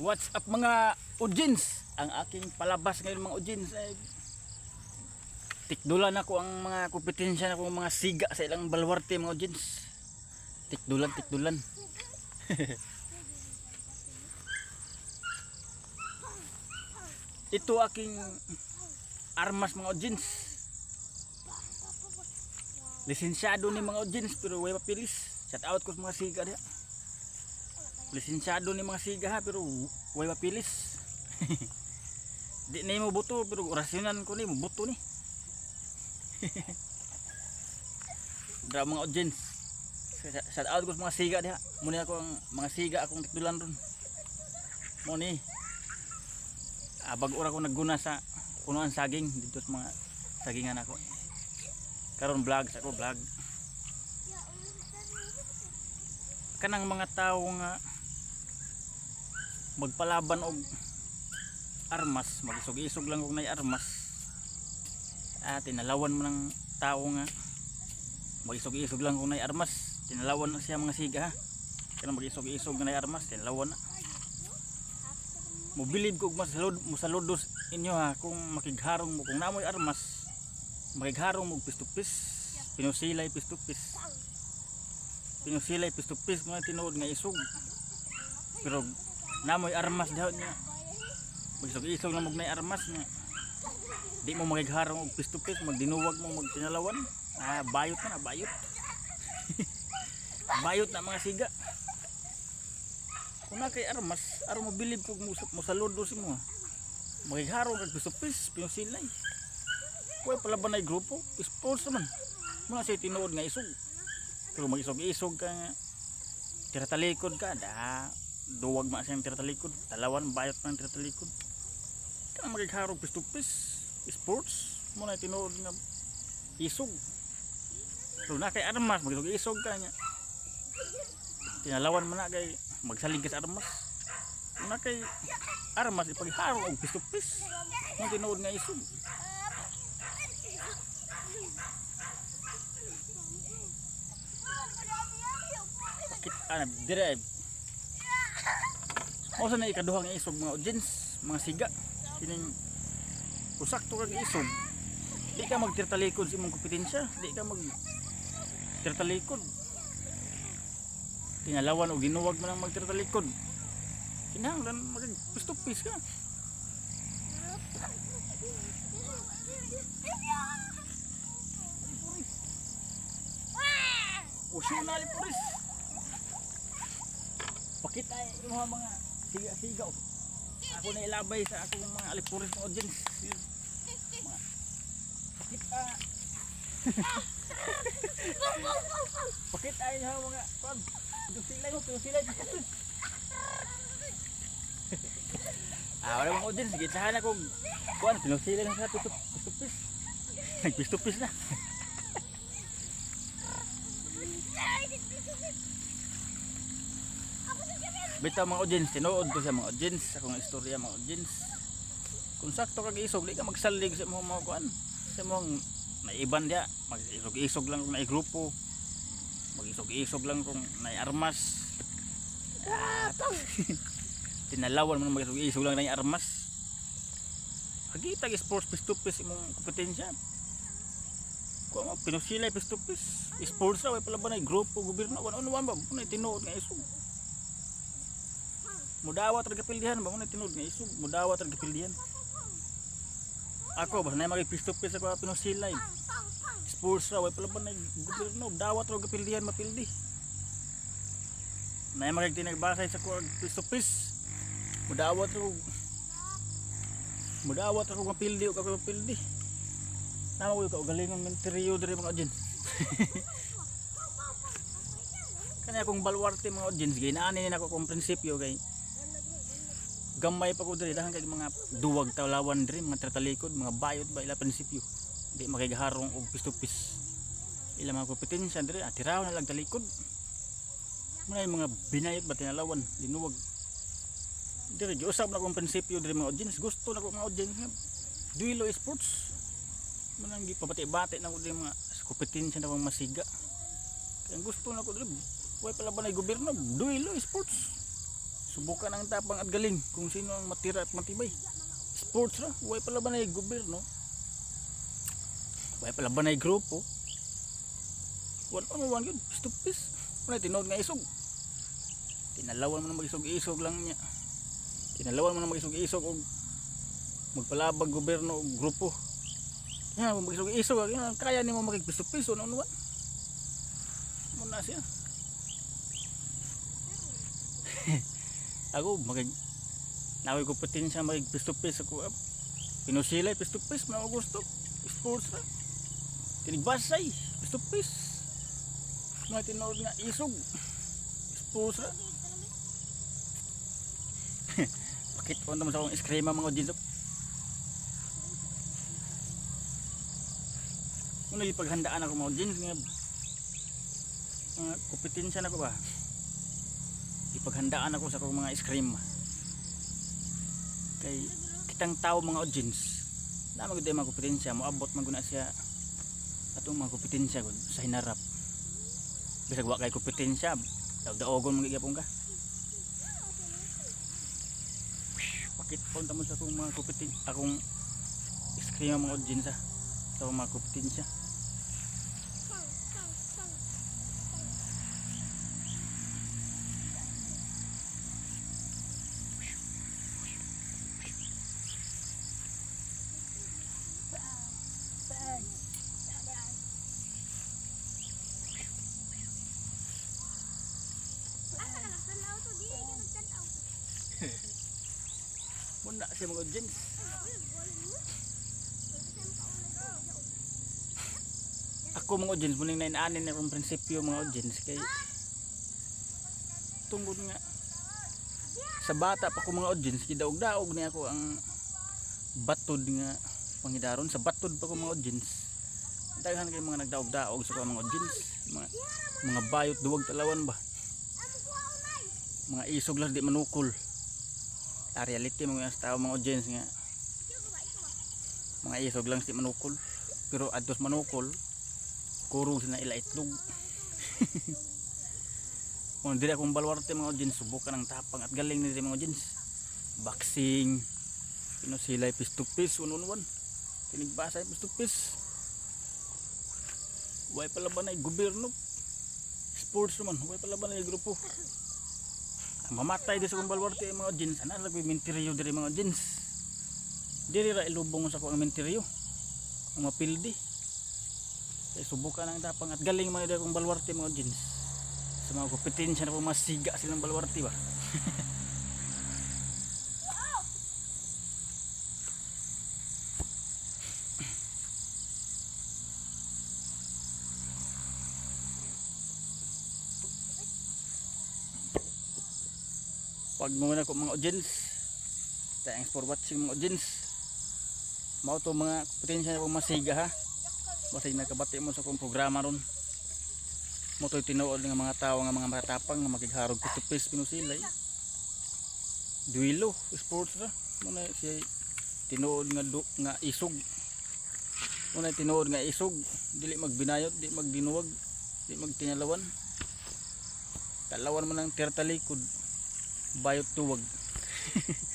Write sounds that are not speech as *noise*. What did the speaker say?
What's up mga audience? Ang aking palabas ngayon mga audience ay tikdulan ako ang mga kompetensya na mga siga sa ilang balwarte mga audience. Tikdulan, tikdulan. *laughs* Ito aking armas mga audience. Lisensyado ni mga audience pero way papilis. Shout out ko sa mga siga diha. Lisensyado ni mga siga ha pero way mapilis. *laughs* Di na mo buto pero orasyonan ko ni mo buto ni. Dra mga audience. Shout out ko sa mga siga diha. Muni ako ang mga siga akong tikdulan ron. Mo ni. Abag ora ko nagguna sa punuan saging dito sa mga sagingan ako. Karon vlog sa ako vlog. kanang mga tao nga magpalaban og armas. Magisog-isog lang og nay armas ah tinalawan mo ng tao nga. Magisog-isog lang og nay armas tinalawan na siya mga siga ha? Kanang magisog-isog nay armas tinalawan na. Mobilib kog masalud mosaludos inyo ha? Kung makigharong mo kung namoy armas makigharong mo pistupis. Pinusilay pistupis. Pinusilay pistupis nga tinuod nga isog. Pero namoy armas daw niya magisog isog na magnay armas nga di mo magigharong og pistupis magdinuwag mo magtinalawan ah bayot na bayot *laughs* bayot na mga siga kung na kay armas aron mo bilib kog mo mo saludo si mo magigharong kag pistupis pinusilay Kuya pala ba na grupo? Sports naman. Muna siya tinuod nga isog. Pero mag-isog-isog ka nga. Tira talikod ka. Da, duwag ma siyang tira talikod. Talawan, bayot man tira talikod. Ka magigharog pistupis. Sports. Muna tinuod nga isog. Pero na kay armas, mag-isog-isog ka nga. Tinalawan mo na kay magsalig ka sa armas. Na kay armas, ipagharog og pistupis. Muna tinuod nga isog. Kit ana dire. Mo sa na ikaduhang isog mga audience, mga siga. Kining usakto kag isog. Di ka magtirtalikod sa imong kompetensya, di ka mag tirtalikod. Tinalawan o ginuwag mo lang magtirtalikod. Kinahanglan magpistupis ka. Usyo na alipuris. Pakita yung mga mga siga-siga. oh. Ako na ilabay sa akong mga alipuris ng audience. Mga pakita. pakita yung mga pag silay mo, silay. Ah, wala mga audience. Gitsahan ako. Kuan, pinusilay lang sa pistupis. Nagpistupis na. Bitaw mga audience, tinuod ko sa mga audience, akong istorya mga audience. Kung sakto kag isog, di ka magsalig sa mga mga kuan. Sa mga naiban dia, mag-isog-isog lang kung naigrupo. Mag-isog-isog lang kung naiarmas. Ah, *laughs* Tinalawan mo mag-isog-isog lang naiarmas. Hagitag sports pistupis imong kompetensya. Kung mo pinusilay pistupis, sports ra way pala ba na grupo gobyerno ano ano ba mo tinuod nga isog mudawat ra kapildihan ba mo tinud nga isog mudawat ra kapildihan ako ba na magpistupis ako pinusilay sports ra way pala ba na gobyerno dawat ra kapildihan mapildi. Na magig tinagbasay sa ko pistupis mudawat ra mudawat ra ko mapildi o kako mapildi. Nama ko ka galingon ng interior diri mga audience. *laughs* Kanya akong balwarte mga audience. Ginaanin na ako kung prinsipyo kay gamay pa ko diri dahan kay mga duwag tawlawan diri mga tratalikod mga bayot ba ila prinsipyo. Di makigaharong og pistupis ila mga kompetensya diri atiraw na lang talikod. Muna yung mga binayot ba tinalawan linuwag diri giusab na akong prinsipyo diri mga audience. Gusto na ko mga audience duilo sports manang gipabati-bati na ko din mga kompetensya na kong masiga. Kaya gusto na ko din way pala ba na gobyerno duilo sports subukan ang tapang at galing kung sino ang matira at matibay. Sports ra way pala ba na yung gobyerno? Way pala ba na yung grupo? One on one yun stupis wala tinod nga isog. Tinalawan mo na mag-isog-isog lang niya. Tinalawan mo na mag-isog-isog og magpalabag gobyerno og grupo. Yan mag-isog-isog yan, kaya ni mo makigpiso-piso one on one. Muna siya *laughs* ako magig naway ko patin siya magig pisto-pis ako. Ah, pinusilay pisto-pis mga gusto. Sports ra tinigbasay pisto-pis mga tinood nga isog. Sports ra pakit *laughs* po naman sa akong iskrema mga dito Muna ipaghandaan ako mga jeans nga mga kompetensya na ko ba ipaghandaan ako sa akong mga scream kay kitang tao mga audience na magud mga kompetensya moabot man siya atong mga kompetensya gud sa hinarap. Bisag wa kay kompetensya daog-daogon mga gyapon ka. Pakit po tamo sa akong mga kompeten akong scream mga audience ah, sa akong mga kompetensya muna siya mga audience. Ako mga audience muning nainanin na akong prinsipyo mga audience kay tungkol nga sa bata pa ko mga audience kidaog-daog niya ako ang batod nga pangidaron. Sa batod pa ko mga audience daghan kay mga nagdaog-daog sa ko mga audience. Mga, mga bayot duwag talawan ba? Mga isog lang di manukol la reality mga tao mga audience nga. Mga isog lang si manukol. Pero adtos manukol kurong sila ila itlog. *laughs* Kung dili akong balwarte mga audience subukan ng tapang at galing nila mga audience. Boxing. Pinusilay piece to piece one on one. Tinigbasay piece to piece. Way pala ba na gobyerno. Sports naman way pala ba na grupo. ang mamatay di sa kong balwarte ang mga jeans. Ana lagi minteriyo diri mga jeans. Diri ra ilubong sa ko ang minteriyo ang mapildi kaya subukan ang tapang at galing man diri kong balwarte mga jeans. Sa mga kompetensya na po masiga silang balwarte ba *laughs* pag muna ko mga audience thanks for watching mga audience. Mao to mga potensya na masiga ha? Basig nakabati mo sa kong programa ron. Mo to tinuod ng mga tao nga mga matatapang nga makigharog kutupis pinusilay duilo sports ra. Mo na siya tinuod nga du, nga isog. Mo na tinuod nga isog. Dili magbinayot di magdinuwag di magtinalawan. Talawan mo ng tirtalikod bayot tuwag *laughs*